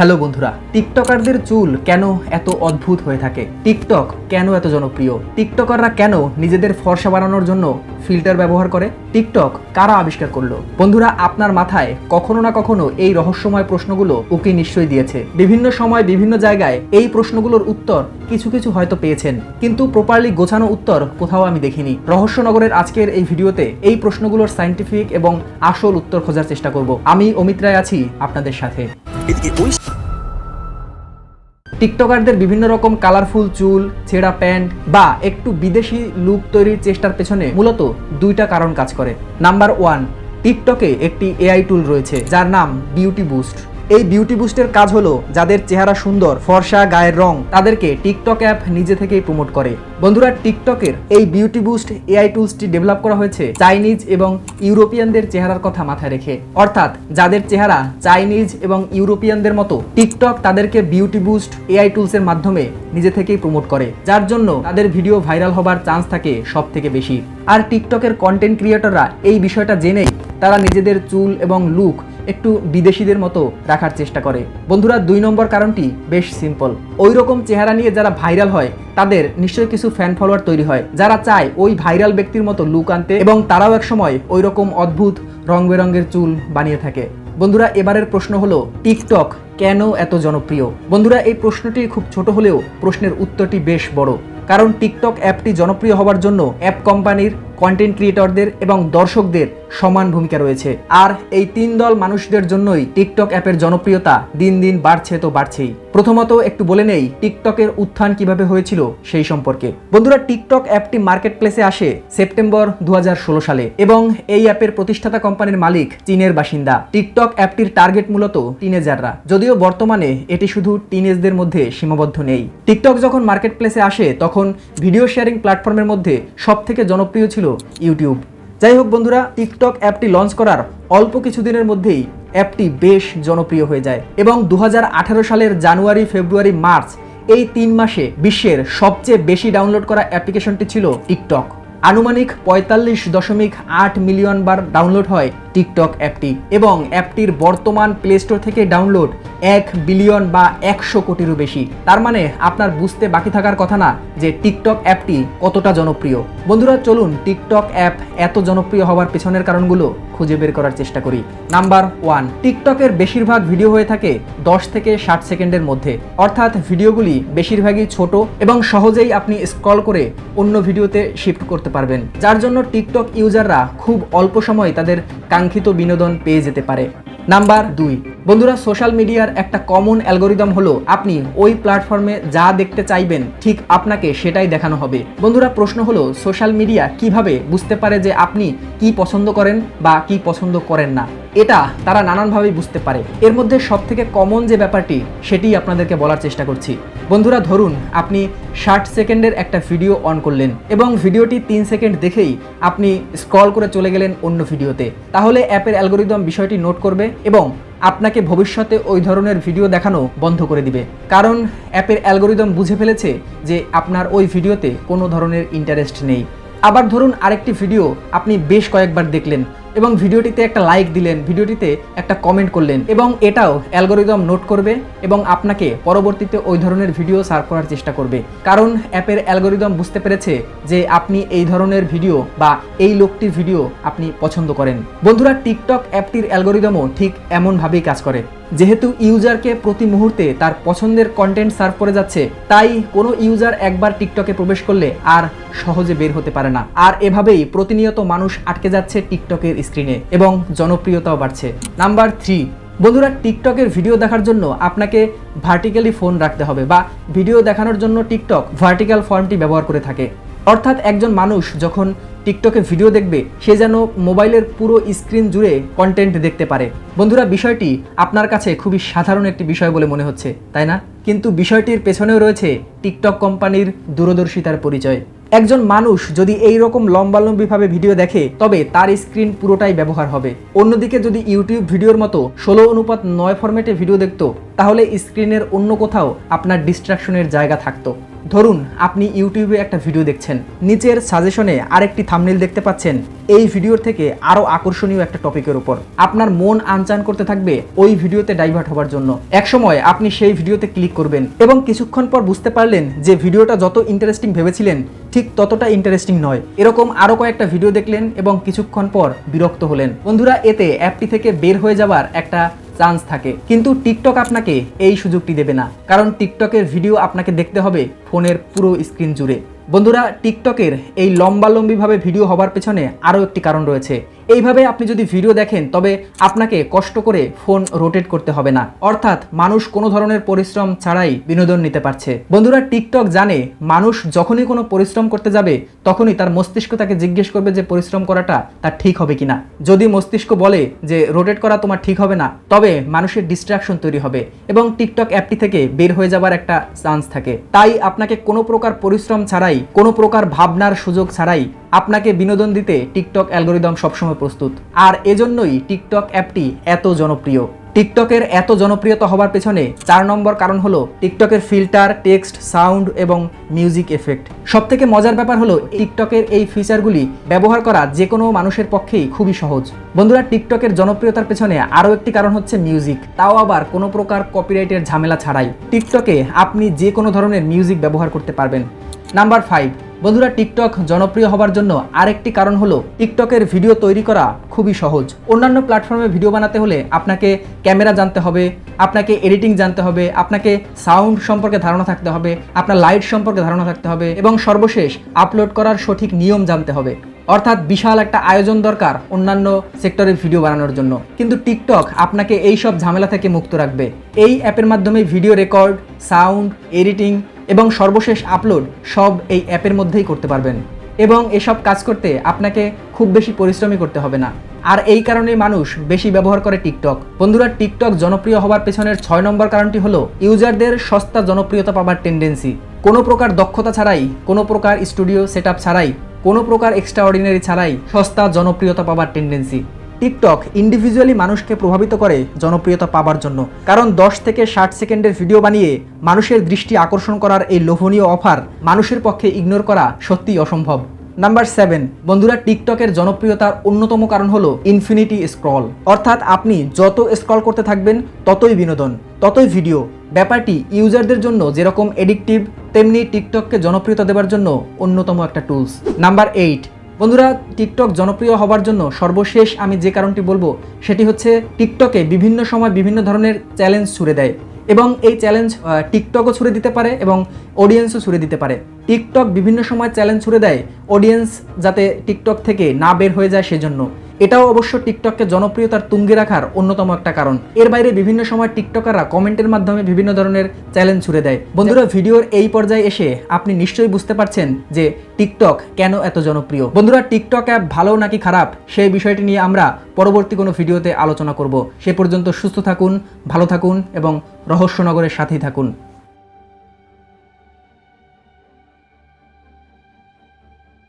Hello বন্ধুরা, টিকটকারদের চুল কেন এত অদ্ভুত হয়ে থাকে? টিকটক কেন এত জনপ্রিয়? টিকটকাররা কেন নিজেদের ফর্সা বানানোর জন্য ফিল্টার ব্যবহার করে? টিকটক কারা আবিষ্কার করল? বন্ধুরা, আপনার মাথায় কখনো না কখনো এই রহস্যময় প্রশ্নগুলো উকি নিশ্চয়ই দিয়েছে। বিভিন্ন সময় বিভিন্ন জায়গায় এই প্রশ্নগুলোর উত্তর কিছু কিছু হয়তো পেয়েছেন, কিন্তু প্রপারলি গোছানো উত্তর কোথাও আমি দেখিনি। রহস্যনগরের আজকের এই ভিডিওতে এই প্রশ্নগুলোর সাইন্টিফিক এবং আসল উত্তর খোঁজার চেষ্টা করব। আমি অমিত রায় আছি আপনাদের সাথে। এদিকে ওই টিকটকারদের বিভিন্ন রকম কালারফুল চুল, ছেঁড়া প্যান্ট বা একটু বিদেশি লুক তৈরির চেষ্টার পেছনে মূলত দুইটা কারণ কাজ করে। নাম্বার ওয়ান, টিকটকে একটি এআই টুল রয়েছে, যার নাম বিউটি বুস্ট এই বিউটি বুস্টের কাজ হলো যাদের চেহারা সুন্দর, ফর্সা, গায়ের রং, তাদেরকে টিকটক অ্যাপ নিজে থেকেই প্রমোট করে। বন্ধুরা টিকটকের এই বিউটি বুস্ট এআই টুলসটি ডেভেলপ করা হয়েছে চাইনিজ এবং ইউরোপিয়ানদের চেহারার কথা মাথায় রেখে। অর্থাৎ, যাদের চেহারা চাইনিজ এবং ইউরোপিয়ানদের মতো টিকটক তাদেরকে বিউটি বুস্ট এআই টুলসের মাধ্যমে নিজে থেকেই প্রমোট করে। যার জন্য তাদের ভিডিও ভাইরাল হবার চান্স থাকে সব থেকে বেশি। আর টিকটকের কন্টেন্ট ক্রিয়েটররা এই বিষয়টা জেনেই তারা নিজেদের চুল এবং লুক একটু বিদেশিদের মতো রাখার চেষ্টা করে। বন্ধুরা, দুই নম্বর কারণটি বেশ সিম্পল ওই রকম চেহারা নিয়ে যারা ভাইরাল হয়, তাদের নিশ্চয়ই কিছু ফ্যান ফলোয়ার তৈরি হয়। যারা চায় ওই ভাইরাল ব্যক্তির মতো লুক আনতে এবং তারাও এক সময় ওই রকম অদ্ভুত রং বেরঙের চুল বানিয়ে থাকে। বন্ধুরা, এবারের প্রশ্ন হলো, টিকটক কেন এত জনপ্রিয়? বন্ধুরা, এই প্রশ্নটি খুব ছোট হলেও প্রশ্নের উত্তরটি বেশ বড়। কারণ টিকটক অ্যাপটি জনপ্রিয় হওয়ার জন্য অ্যাপ কোম্পানির কন্টেন্ট ক্রিয়েটরদের এবং দর্শকদের সমান ভূমিকা রয়েছে। আর এই তিন দল মানুষদের জন্যই টিকটক অ্যাপের জনপ্রিয়তা দিন দিন বাড়ছে তো বাড়ছেই। প্রথমত একটু বলে নেই টিকটকের উত্থান কীভাবে হয়েছিল সেই সম্পর্কে। বন্ধুরা টিকটক অ্যাপটি মার্কেট প্লেসে আসে সেপ্টেম্বর দু হাজার ষোলো সালে এবং এই অ্যাপের প্রতিষ্ঠাতা কোম্পানির মালিক চীনের বাসিন্দা। টিকটক অ্যাপটির টার্গেট মূলত টিনেজাররা যদিও বর্তমানে এটি শুধু টিনেজদের মধ্যে সীমাবদ্ধ নেই। টিকটক যখন মার্কেট প্লেসে আসে, তখন ভিডিও শেয়ারিং প্ল্যাটফর্মের মধ্যে সব থেকে জনপ্রিয় ছিল ইউটিউব। যাই হোক বন্ধুরা, টিকটক অ্যাপটি লঞ্চ করার অল্প কিছুদিনের মধ্যেই অ্যাপটি বেশ জনপ্রিয় হয়ে যায় এবং দু হাজার আঠারো সালের জানুয়ারি, ফেব্রুয়ারি, মার্চ এই তিন মাসে বিশ্বের সবচেয়ে বেশি ডাউনলোড করা অ্যাপ্লিকেশনটি ছিল টিকটক। আনুমানিক পঁয়তাল্লিশ দশমিক আট মিলিয়ন বার ডাউনলোড হয় টিকটক অ্যাপটি এবং অ্যাপটির বর্তমান প্লে স্টোর থেকে ডাউনলোড এক বিলিয়ন বা একশো কোটিরও বেশি। তার মানে আপনার বুঝতে বাকি থাকার কথা না যে টিকটক অ্যাপটি কতটা জনপ্রিয়। বন্ধুরা, চলুন টিকটক অ্যাপ এত জনপ্রিয় হওয়ার পেছনের কারণগুলো খুঁজে বের করার চেষ্টা করি। নাম্বার ওয়ান, টিকটকের বেশিরভাগ ভিডিও হয়ে থাকে দশ থেকে ষাট সেকেন্ডের মধ্যে। অর্থাৎ ভিডিওগুলি বেশিরভাগই ছোট এবং সহজেই আপনি স্ক্রল করে অন্য ভিডিওতে শিফট করতে পারবেন। যার জন্য টিকটক ইউজাররা খুব অল্প সময় তাদের কাঙ্ক্ষিত বিনোদন পেয়ে যেতে পারে। নাম্বার দুই। বন্ধুরা, সোশ্যাল মিডিয়ার একটা কমন অ্যালগোরিদম হলো, আপনি ওই প্ল্যাটফর্মে যা দেখতে চাইবেন, ঠিক আপনাকে সেটাই দেখানো হবে। বন্ধুরা, প্রশ্ন হলো, সোশ্যাল মিডিয়া কীভাবে বুঝতে পারে যে আপনি কি পছন্দ করেন বা কি পছন্দ করেন না? এটা তারা নানানভাবেই বুঝতে পারে। এর মধ্যে সব থেকে কমন যে ব্যাপারটি সেটি আপনাদেরকে বলার চেষ্টা করছি। বন্ধুরা, ধরুন আপনি ষাট সেকেন্ডের একটা ভিডিও অন করলেন এবং ভিডিওটি তিন সেকেন্ড দেখেই আপনি স্ক্রল করে চলে গেলেন অন্য ভিডিওতে। তাহলে অ্যাপের অ্যালগোরিদম বিষয়টি নোট করবে এবং আপনাকে ভবিষ্যতে ওই ধরনের ভিডিও দেখানো বন্ধ করে দিবে। কারণ অ্যাপের অ্যালগোরিদম বুঝে ফেলেছে যে আপনার ওই ভিডিওতে কোনো ধরনের ইন্টারেস্ট নেই। আবার ধরুন আরেকটি ভিডিও আপনি বেশ কয়েকবার দেখলেন। এবং ভিডিওটিতে একটা লাইক দিলেন, ভিডিওটিতে একটা কমেন্ট করলেন এবং এটাও অ্যালগোরিদম নোট করবে এবং আপনাকে পরবর্তীতে ওই ধরনের ভিডিও সার্ভ করার চেষ্টা করবে। কারণ অ্যাপের অ্যালগোরিদম বুঝতে পেরেছে যে আপনি এই ধরনের ভিডিও বা এই লোকটির ভিডিও আপনি পছন্দ করেন। বন্ধুরা টিকটক অ্যাপটির অ্যালগোরিদমও ঠিক এমনভাবেই কাজ করে। যেহেতু ইউজারকে প্রতি মুহূর্তে তার পছন্দের কন্টেন্ট সার্ভ করে যাচ্ছে, তাই কোনো ইউজার একবার টিকটকে প্রবেশ করলে আর সহজে বের হতে পারে না। আর এভাবেই প্রতিনিয়ত মানুষ আটকে যাচ্ছে টিকটকের স্ক্রিনে এবং জনপ্রিয়তাও বাড়ছে। নাম্বার থ্রি বন্ধুরা টিকটকের ভিডিও দেখার জন্য আপনাকে ভার্টিক্যালি ফোন রাখতে হবে বা ভিডিও দেখানোর জন্য টিকটক ভার্টিক্যাল ফর্মটি ব্যবহার করে থাকে। অর্থাৎ একজন মানুষ যখন টিকটকে ভিডিও দেখবে, সে যেন মোবাইলের পুরো স্ক্রিন জুড়ে কন্টেন্ট দেখতে পারে। বন্ধুরা, বিষয়টি আপনার কাছে খুবই সাধারণ একটি বিষয় বলে মনে হচ্ছে, তাই না? কিন্তু বিষয়টির পেছনেও রয়েছে টিকটক কোম্পানির দূরদর্শিতার পরিচয়। একজন মানুষ যদি এই রকম লম্বালম্বিভাবে ভিডিও দেখে, তবে তার স্ক্রিন পুরোটাই ব্যবহার হবে। অন্যদিকে যদি ইউটিউব ভিডিওর মতো ষোলো অনুপাত নয় ফরম্যাটে ভিডিও দেখতো, তাহলে স্ক্রিনের অন্য কোথাও আপনার ডিস্ট্রাকশনের জায়গা থাকতো। ধরুন, আপনি ইউটিউবে একটা ভিডিও দেখছেন। নিচের সাজেশনে আরেকটি থামনেল দেখতে পাচ্ছেন। এই ভিডিওর থেকে আরও আকর্ষণীয় একটা টপিকের উপর। আপনার মন আনচান করতে থাকবে ওই ভিডিওতে ডাইভার্ট হবার জন্য। একসময় আপনি সেই ভিডিওতে ক্লিক করবেন এবং কিছুক্ষণ পর বুঝতে পারলেন যে ভিডিওটা যত ইন্টারেস্টিং ভেবেছিলেন, ঠিক ততটা ইন্টারেস্টিং নয়। এরকম আরও কয়েকটা ভিডিও দেখলেন এবং কিছুক্ষণ পর বিরক্ত হলেন। বন্ধুরা, এতে অ্যাপটি থেকে বের হয়ে যাবার একটা চান্স থাকে। কিন্তু টিকটক আপনাকে এই সুযোগটি দেবে না। কারণ টিকটকের ভিডিও আপনাকে দেখতে হবে ফোনের পুরো স্ক্রিন জুড়ে। বন্ধুরা, টিকটকের এই লম্বালম্বিভাবে ভিডিও হবার পেছনে আরও একটি কারণ রয়েছে। এইভাবে আপনি যদি ভিডিও দেখেন, তবে আপনাকে কষ্ট করে ফোন রোটেট করতে হবে না। অর্থাৎ মানুষ কোনো ধরনের পরিশ্রম ছাড়াই বিনোদন নিতে পারছে। বন্ধুরা টিকটক জানে মানুষ যখনই কোনো পরিশ্রম করতে যাবে, তখনই তার মস্তিষ্ক তাকে জিজ্ঞেস করবে যে পরিশ্রম করাটা তার ঠিক হবে কিনা। যদি মস্তিষ্ক বলে যে রোটেট করা তোমার ঠিক হবে না, তবে মানুষের ডিস্ট্রাকশন তৈরি হবে এবং টিকটক অ্যাপটি থেকে বের হয়ে যাবার একটা চান্স থাকে। তাই আপনাকে কোনো প্রকার পরিশ্রম ছাড়াই, কোনো প্রকার ভাবনার সুযোগ ছাড়াই আপনাকে বিনোদন দিতে টিকটক অ্যালগোরিদম সবসময় প্রস্তুত। আর এজন্যই টিকটক অ্যাপটি এত জনপ্রিয়। টিকটকের এত জনপ্রিয়তা হবার পেছনে চার নম্বর কারণ হলো টিকটকের ফিল্টার, টেক্সট, সাউন্ড এবং মিউজিক এফেক্ট। সব থেকে মজার ব্যাপার হলো টিকটকের এই ফিচারগুলি ব্যবহার করা যে কোনো মানুষের পক্ষেই খুবই সহজ। বন্ধুরা, টিকটকের জনপ্রিয়তার পেছনে আরও একটি কারণ হচ্ছে মিউজিক। তাও আবার কোনো প্রকার কপিরাইটের ঝামেলা ছাড়াই। টিকটকে আপনি যে কোনো ধরনের মিউজিক ব্যবহার করতে পারবেন। নাম্বার ফাইভ বন্ধুরা টিকটক জনপ্রিয় হবার জন্য আরেকটি কারণ হলো টিকটকের ভিডিও তৈরি করা খুবই সহজ। অন্যান্য প্ল্যাটফর্মে ভিডিও বানাতে হলে আপনাকে ক্যামেরা জানতে হবে, আপনাকে এডিটিং জানতে হবে, আপনাকে সাউন্ড সম্পর্কে ধারণা থাকতে হবে, আপনার লাইট সম্পর্কে ধারণা থাকতে হবে এবং সর্বশেষ আপলোড করার সঠিক নিয়ম জানতে হবে। অর্থাৎ বিশাল একটা আয়োজন দরকার অন্যান্য সেক্টরের ভিডিও বানানোর জন্য। কিন্তু টিকটক আপনাকে এই সব ঝামেলা থেকে মুক্ত রাখবে। এই অ্যাপের মাধ্যমে ভিডিও রেকর্ড সাউন্ড এডিটিং এবং সর্বশেষ আপলোড সব এই অ্যাপের মধ্যেই করতে পারবেন। এবং এসব কাজ করতে আপনাকে খুব বেশি পরিশ্রমই করতে হবে না। আর এই কারণে মানুষ বেশি ব্যবহার করে টিকটক। বন্ধুরা, টিকটক জনপ্রিয় হওয়ার পেছনের ছয় নম্বর কারণটি হলো ইউজারদের সস্তা জনপ্রিয়তা পাবার টেন্ডেন্সি কোনো প্রকার দক্ষতা ছাড়াই, কোনো প্রকার স্টুডিও সেট ছাড়াই, কোনো প্রকার এক্সট্রা অর্ডিনারি ছাড়াই সস্তা জনপ্রিয়তা পাবার টেন্ডেন্সি টিকটক ইন্ডিভিজুয়ালি মানুষকে প্রভাবিত করে জনপ্রিয়তা পাবার জন্য। কারণ দশ থেকে ষাট সেকেন্ডের ভিডিও বানিয়ে মানুষের দৃষ্টি আকর্ষণ করার এই লোভনীয় অফার মানুষের পক্ষে ইগনোর করা সত্যিই অসম্ভব। নাম্বার সেভেন বন্ধুরা টিকটকের জনপ্রিয়তার অন্যতম কারণ হলো ইনফিনিটি স্ক্রল অর্থাৎ আপনি যত স্ক্রল করতে থাকবেন, ততই বিনোদন, ততই ভিডিও ব্যাপারটি ইউজারদের জন্য যেরকম এডিকটিভ তেমনি টিকটককে জনপ্রিয়তা দেওয়ার জন্য অন্যতম একটা টুলস নাম্বার এইট বন্ধুরা টিকটক জনপ্রিয় হবার জন্য সর্বশেষ আমি যে কারণটি বলব, সেটি হচ্ছে টিকটকে বিভিন্ন সময় বিভিন্ন ধরনের চ্যালেঞ্জ ছুড়ে দেয় এবং এই চ্যালেঞ্জ টিকটকও ছুড়ে দিতে পারে এবং অডিয়েন্সও ছুড়ে দিতে পারে। টিকটক বিভিন্ন সময় চ্যালেঞ্জ ছুড়ে দেয় অডিয়েন্স যাতে টিকটক থেকে না বের হয়ে যায় সেজন্য। এটাও অবশ্য টিকটককে জনপ্রিয়তার তুঙ্গে রাখার অন্যতম একটা কারণ। এর বাইরে বিভিন্ন সময় টিকটকাররা কমেন্টের মাধ্যমে বিভিন্ন ধরনের চ্যালেঞ্জ ছুড়ে দেয়। বন্ধুরা ভিডিওর এই পর্যায়ে এসে আপনি নিশ্চয়ই বুঝতে পারছেন যে টিকটক কেন এত জনপ্রিয়। বন্ধুরা টিকটক অ্যাপ ভালো নাকি খারাপ সেই বিষয়টি নিয়ে আমরা পরবর্তী কোনো ভিডিওতে আলোচনা করব। সে পর্যন্ত সুস্থ থাকুন ভালো থাকুন এবং রহস্যনগরের সাথেই থাকুন।